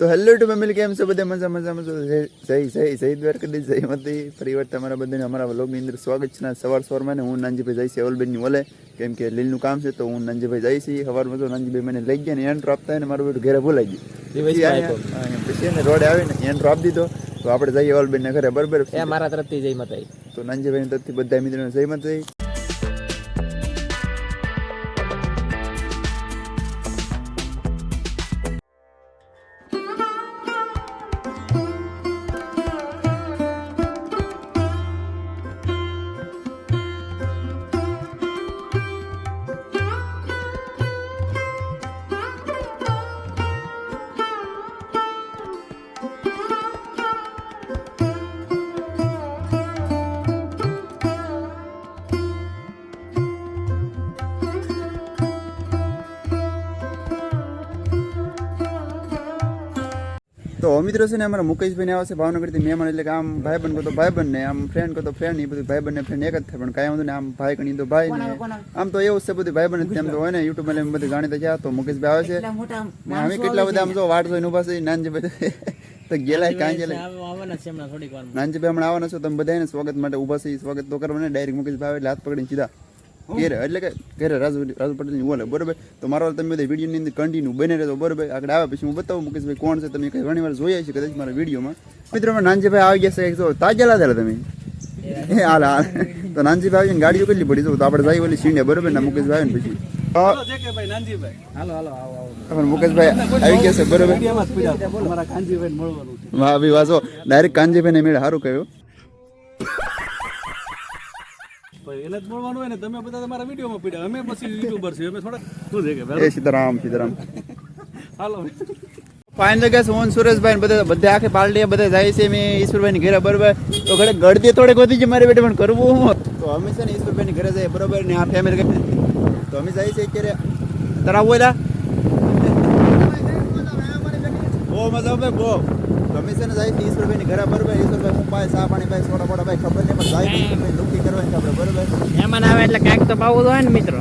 તો hello two family કેમ છો? બધા મજા મજા મજા જય જય જય દ્વારકાધીશ જય મતી ફરી વાર તમારા બધાને અમારા વ્લોગની અંદર સ્વાગત છે. સવાર સવારમાં ને હું નાનજીભાઈ જઈશ ઓલબેનની ઓલે કેમ કે લીલનું કામ છે તો હું નાનજીભાઈ જઈશ. સવારમાં તો નાનજીભાઈ મને લઈ ગયા ને એન્ટ્રો આપતા થાય ને મારું બધું ઘરે ભૂલાઈ ગયું. પછી એને રોડે આવીને એન્ટ્રો આપી દીધો. તો આપણે જઈએ એવલબેનને ઘરે બરાબર? મારા તરફથી જય મતાઈ તો નાનજીભાઈની તરફથી બધા મિત્રોને જય મતી તો મિત્રો છે ને અમારા મુકેશભાઈ આવે છે ભાવનગરથી મહેમાન એટલે કે આમ ભાઈ બન તો બન ને આમ ફ્રેન્ડ કહો તો ફ્રેન્ડ એ બધું ભાઈ ને ફ્રેન્ડ એક જ થાય પણ કાંઈ વાંધો ને આમ ભાઈ ગણી તો ભાઈ ને. આમ તો એવું છે બધું ભાઈ જ તેમ તો હોય ને યુટ્યુબમાં બધું જાણીતા છે તો મુકેશભાઈ આવે છે. અમે કેટલા બધા આમ જો વાટ જોઈને ઊભા છે નાનજી બધા. તો ગેલા કાંઈ ગેલા નાનજી ભાઈ હમણાં આવવાના છો તમે બધાને સ્વાગત માટે ઊભા છે સ્વાગત તો કરવાને ડાયરેક્ટ મુકેશભાઈ એટલે હાથ પકડીને સીધા. ઘેરે એટલે કે ઘેરે રાજુ રાજુ પટેલની ઓલે બરોબર? તો મારો તમે બધા વિડીયોની અંદર કન્ટિન્યુ બને રહેતો બરોબર? આગળ આવે પછી હું બતાવું મુકેશભાઈ કોણ છે તમે કઈ ઘણી વાર જોયા છે કદાચ મારા વિડીયોમાં. મિત્રો નાનજીભાઈ આવી ગયા છે જો તાજા લાદેલા તમે. એ. હાલ હાલ. તો નાનજીભાઈ આવીને ગાડીઓ કેટલી પડી તો આપણે જાય ઓલી સીંડે બરોબર? ને મુકેશભાઈ આવે ને પછી. તો હાલો હાલો આવો આવો. આપણે મુકેશભાઈ આવી ગયા છે બરોબર? વાહ ભાઈ વાસો ડાયરેક્ટ કાનજીભાઈને મેળે સારું કહ્યું. એને જ મળવાનું હોય ને તમે બધા તમારા વિડીયોમાં પીડ્યા. અમે પછી યુટ્યુબર છીએ અમે થોડા શું છે કે સીતારામ સીતારામ. હાલો. ફાઇનલ ગેસ હું સુરેશભાઈ બધા બધા આખી પાર્ટી બધા જાય છે મેં ઈશ્વરભાઈ ની ઘરે બરોબર. તો ઘરે ગળદી થોડેક વધી છે મારી બેટે પણ કરવું હું તો અમે છે ને ઈશ્વરભાઈ ની ઘરે જઈએ બરોબર? ને આ ફેમિલી તો અમે જઈએ છીએ અત્યારે. તારા આવું એલા બહુ મજા આવે બહુ. કમિશન જાય ત્રીસ રૂપિયાની ઘરે બરોબર વીસ રૂપિયા મુંબાઈ સા પાણી ભાઈ સોડા બોડા ભાઈ ખબર નહીં પણ જાય ત્રીસ રૂપિયા નક્કી કરવાની ખબર બરોબર મહેમાન આવે એટલે કાંઈક તો ભાવ હોય ને મિત્રો.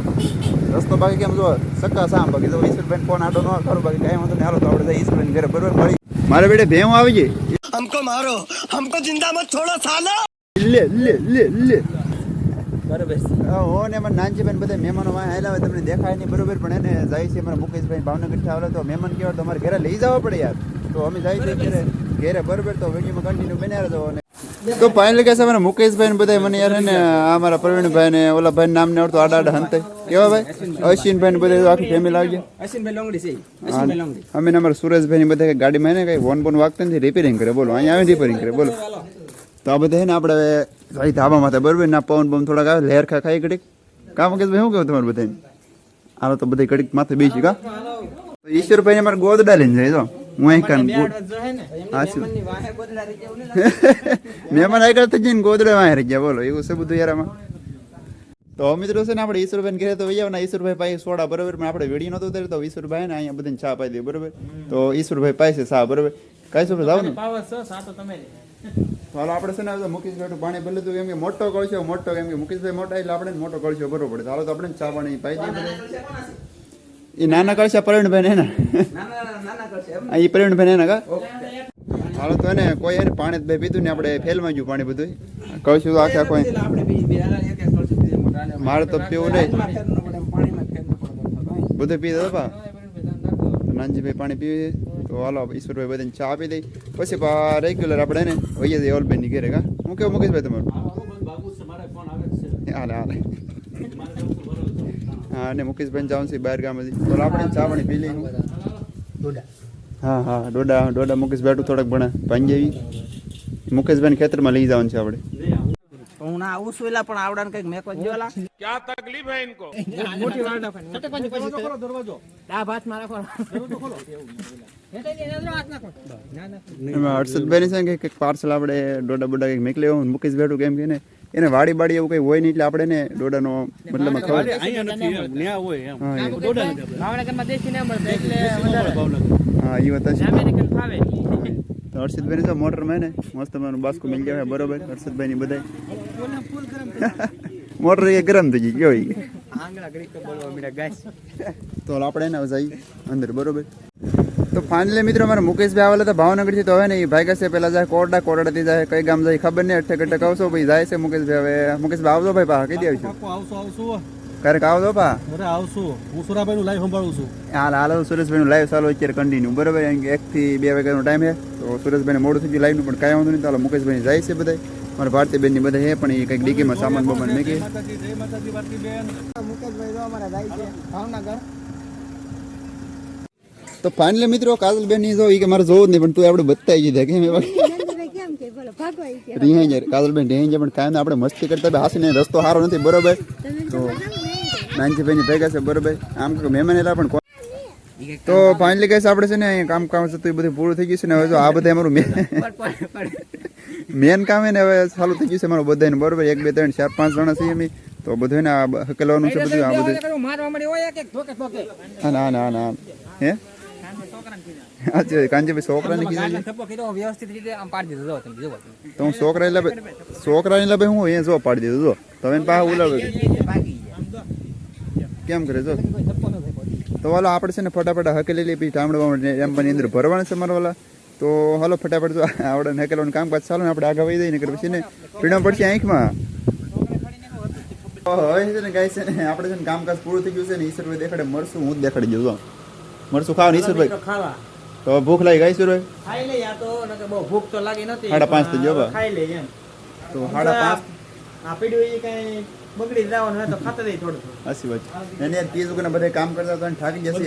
રસ્તો બાકી કેમ જો સક્કા સામ બાકી. જો વીસ રૂપિયા ફોન આડો ન કરો બાકી કાંઈ વાંધો નહીં. હાલો તો આપણે વીસ રૂપિયાની ઘરે બરોબર મળી મારે બેટે ભેવ આવી ગઈ. હમકો મારો હમકો જિંદા મત છોડો સાલા લે લે લે લે. બરોબર હો ને મને બધા મહેમાનો વાય આવેલા તમને દેખાય નહીં બરોબર પણ એને જાય છે મારા મુકેશભાઈ ભાવનગર આવેલા તો મહેમાન કહેવાય તો અમારે ઘરે લઈ જવા પડે યાર. તો અમે જાય છે ઘરે. ઘરે બરોબર તો વિડીયોમાં કન્ટિન્યુ બન્યા રહેતો અને તો ફાઇનલ કે છે અમારા મુકેશભાઈ ને બધા મને યાર ને અમારા પ્રવીણભાઈ ને ઓલા ભાઈ નામ ને આવડતું આડા આડા હંતે કેવા ભાઈ? અશ્વિનભાઈ ને બધા આખી ફેમિલી આવી ગયા અશ્વિનભાઈ લોંગડી છે. અમે ને અમારા સુરેશભાઈ ની બધા ગાડીમાં એને કઈ વોન બોન વાગતા નથી રિપેરિંગ કરે બોલો. અહીંયા આવે રિપેરિંગ કરે બોલો. તો આ બધા હે ને આપણે ભાઈ ધાબા માથે બરોબર? ના પવન બમ થોડાક આવે લહેર ખા ખાઈ ઘડીક. કામ મુકેશભાઈ શું કેવું તમારું બધા હાલો તો બધી ઘડીક માથે બેસી કા? તો ને અમારે ગોદડા લઈને જાય તો હું અહીં કાન મહેમાન આગળ થઈ જઈને ગોદડે વાંહે રહી ગયા બોલો એવું છે બધું તો મિત્રો છે ને આપણે ઈશ્વરભાઈ ઘરે તો વૈયા ઈશ્વરભાઈ પાસે સોડા બરોબર પણ આપણે વેડી નતો ઉતાર્યો તો ઈશ્વરભાઈ ને અહીંયા બધાને ચા પાઈ દે બરોબર? તો ઈશ્વરભાઈ પાસે ચા બરોબર? કઈ શું જાવ ને. હાલો આપણે છે ને મુકેશભાઈ પાણી ભલે તો કેમ કે મોટો કળશો મોટો કેમ કે મુકેશભાઈ મોટા એટલે આપણે મોટો કળશો ભરવો પડે તો હાલો તો આપણે ચા પાણી પાઈ દઈએ. એ નાના કળશા પ્રવીણભાઈ ને હા એ પ્રવીણભાઈ ને કા? હાલો તો એને કોઈ એને પાણી ભાઈ પીધું ને આપણે ફેલમાં ગયું પાણી બધું કહું તો આખે આખો મારે તો પીવું નહીં. બધું પી દો પા. તો નાનજીભાઈ પાણી પીવી તો હાલો ઈશ્વરભાઈ બધાને ચા આપી દઈ. પછી પા રેગ્યુલર આપણે ને વહીએ જઈએ ઓલબેનની ઘરે કા. હું કેવું મુકેશભાઈ તમારું? હાલે હાલે. હા અને મુકેશભાઈ જાઉં છે બહાર ગામ તો આપણે ચા પાણી પી લઈએ. હા હા. ડોડા ડોડા મુકેશ બેઠું થોડાક ભણે. ભાંગી આવી. મુકેશભાઈ ખેતરમાં લઈ જવાનું છે આપણે. હું ના આવું છું એલા પણ આવડાને કંઈક જોલા હર્ષદભાઈ છે ને કે કંઈક પાર્સલ આપણે ડોડા બોડા કંઈક મેકલે મુકેશ બેઠું કેમ કે ને એને વાડી બાડી એવું કંઈ હોય નહીં એટલે આપણે ને ડોડાનો મતલબ ખબર અહીંયા નથી એમ, ન્યા હોય એમ. હા એ- દોડા ભાવનગરમાં દેશી ના મળે એટલે ભાવનગર. હા એ વાત છે અમેરિકન ફાવે. તો હર્ષદભાઈ છે મોટરમાં ને મસ્ત મને બાસ્કો મિલ જાય બરોબર. હર્ષદભાઈ ની બધા મોટર એ ગરમ થઈ ગઈ કેવી આંગળા ઘડીક બોલવા મીડા ગાઈસ. તો આપણે એને જઈએ અંદર બરોબર. તો ફાઇનલી મિત્રો મારે મુકેશભાઈ આવેલા હતા ભાવનગરથી તો હવે નહીં એ ભાઈ છે પહેલાં જાય કોરડા કોરડાથી જાય કઈ ગામ જાય ખબર નહીં અઠે કટક આવશો ભાઈ જાય છે મુકેશભાઈ હવે. મુકેશભાઈ આવજો ભાઈ પા કઈ દે આવશું આવશું. આવશું ક્યારેક આવજો પા? અરે આવશું. હું સુરાભાઈ નું લાઈવ સંભાળું છું. હાલ હાલ સુરેશભાઈનું લાઈવ ચાલુ અત્યારે કન્ટિન્યુ બરોબર એક થી એકથી બે વાગ્યાનો ટાઈમ છે તો સુરેશભાઈ મોડું થઈ ગયું લાઈવનું પણ કાંઈ વાંધો નહીં તો મુકેશભાઈ જાય છે બધા મારા ભારતીબેનની બધા છે પણ એ કંઈક ડીકીમાં સામાન બમાન મૂકી. બેન મુકેશભાઈ જો અમારા જાય છે ભાવનગર. તો ફાઇનલી મિત્રો કાજલબેન જો ઈ કે મારે જોવું જ નહીં પણ તું આપણે બતાવી દીધા કેમ એવા કે બોલો ભાગવા ઈ કે રિહાઈ જાય કાજલબેન રિહાઈ જાય પણ કાંઈ આપણે મસ્તી કરતા બે હાસીને રસ્તો સારો નથી બરોબર? તો તો મજામાં નહીં નાનજીભાઈ ની ભેગા છે બરોબર? આમ કે મહેમાન એલા પણ તો ફાઇનલી કહીશ આપણે છે ને અહીં કામ કામ છે તો એ બધું પૂરું થઈ ગયું છે ને હવે જો આ બધા અમારું મેન કામ ને હવે ચાલુ થઈ ગયું છે અમારું બધાને બરોબર? એક બે ત્રણ ચાર પાંચ જણા છીએ અમે. તો બધું ને આ હકેલવાનું છે બધું આ બધું. ના ના ના. હે? અચ્છા પાડી દીધો તમે જો? છે ને ફટાફટ હકેલી લઈ પછી ટામડવા એમ અંદર ભરવાના છે મારા વાલા. તો હાલો, ફટાફટ જો આપણે હકેલવાનું કામકાજ ચાલો ને, આપણે આગળ વહી જઈએ ને પછી ને પીણા પડશે આંખમાં. હવે છે ને ગાય છે ને, આપણે છે ને કામકાજ પૂરું થઈ ગયું છે ને ઈશ્વર દેખાડે, મળશું, હું જ દેખાડી દઉં જો મળશું ખાવ ને ઈશ્વરભાઈ તો ભૂખ લાગી ગઈ ઈશ્વરભાઈ ખાઈ લે આ તો બહુ ભૂખ તો લાગી નથી સાડા પાંચ થઈ ગયો ખાઈ લે એમ. તો સાડા પાંચ? આપી દો એ કઈ બગડી જવાનું હોય તો ખાતા દઈ થોડું હાસી વાત. એને ત્રીસ વગરના બધા કામ કરતા હતા થાકી જશે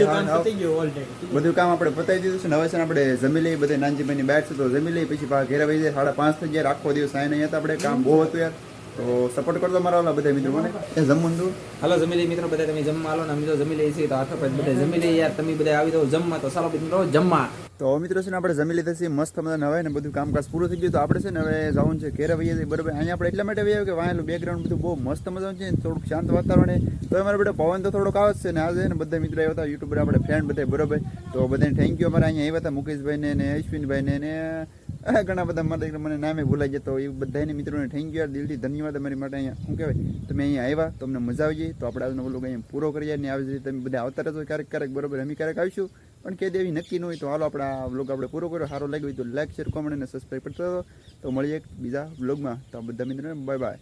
બધું કામ આપણે પતાવી દીધું છે ને હવે છે આપણે જમી લઈએ બધા નાનજીભાઈની બેટ છે તો જમી લઈએ પછી ઘેરા વહી જાય સાડા પાંચ થઈ જાય આખો દિવસ આવીને અહીંયા આપણે કામ બહુ હતું યાર. તો સપોર્ટ કરતો મારા ઓલા બધા મિત્રો મને. એ જમવાનું તું હાલો જમી લઈએ મિત્રો બધા તમે જમવા આલો ને અમે તો જમી લઈએ છીએ તો પછી બધા જમી લઈએ. યાર તમે બધા આવી દો જમવા તો સારો મિત્રો જમવા. તો હવે મિત્રો છે ને આપણે જમી લીધા છીએ મસ્ત મજા નવાય ને બધું કામકાજ પૂરું થઈ ગયું તો આપણે છે ને હવે જવાનું છે ઘેરે વહીએ છીએ બરાબર? અહીંયા આપણે એટલા માટે વહીએ કે વાંચેલું બેકગ્રાઉન્ડ બધું બહુ મસ્ત મજાનું છે થોડુંક શાંત વાતાવરણ તો અમારે બધા પવન તો થોડોક આવે છે ને આજે ને બધા મિત્રો આવ્યા હતા યુટ્યુબર આપણે ફ્રેન્ડ બધા બરાબર? તો બધાને થેન્ક યુ અમારે અહીંયા આવ્યા હતા મુકેશભાઈને ને અશ્વિનભાઈને ને ઘણા બધા મારા મને નામે ભૂલાઈ જતો એ બધાને મિત્રોને થેન્ક યુ યાર, દિલથી ધન્યવાદ અમારી માટે અહીંયા. શું કહેવાય? તમે અહીંયા આવ્યા, તમને મજા આવી જાય તો આપણે આજનો વ્લોગ અહીંયા પૂરો કરીએ ને આવી રીતે તમે બધા આવતા રહેશો ક્યારેક ક્યારેક, બરોબર? અમે ક્યારેક આવીશું, પણ કે દેવી નક્કી ન હોય, તો હાલો આપણે આ વ્લોગ આપણે પૂરો કર્યો. સારો લાગ્યો તો લાઈક શેર કોમેન્ટ અને સબસ્ક્રાઈબ કરતો તો મળીએ બીજા વ્લોગમાં તો બધા મિત્રોને બાય બાય